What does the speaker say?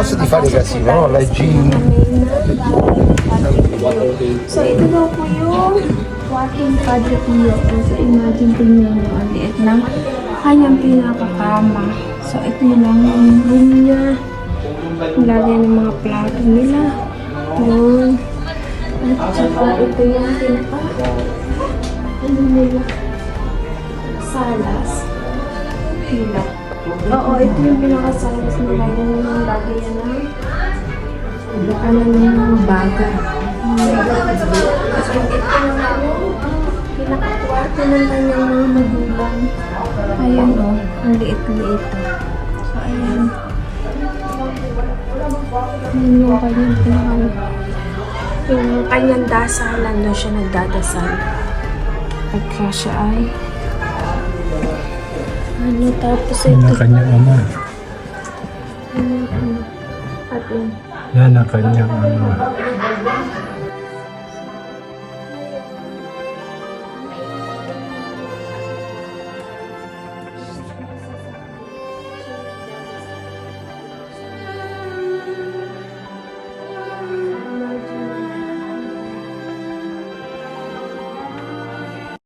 posso di fare casino, no? Jean. So, ito daw po yung walking Padre Pio. So, imagine po nyo yung ang liit ng kanyang pinakakama. So, ito yun lang yung room niya. Lagay ng mga plato nila. Yun. At saka ito yung pinaka ano nila? Salas. Pila. Oo, ito yung pinaka-salas nila. Yun yung lagay yan ng ano ng mga bagay. So, ito naman yung pinaka-kwarto ng kanyang mga magulang. Ayan o, ang liit-liit. So, ayan. Ayan yung kanyang pinaka yung kanyang dasalan doon siya nagdadasal. Pagka siya ay ano tapos ito ang kanyang ama. ano, ano, at yun Yan ang kanyang ama.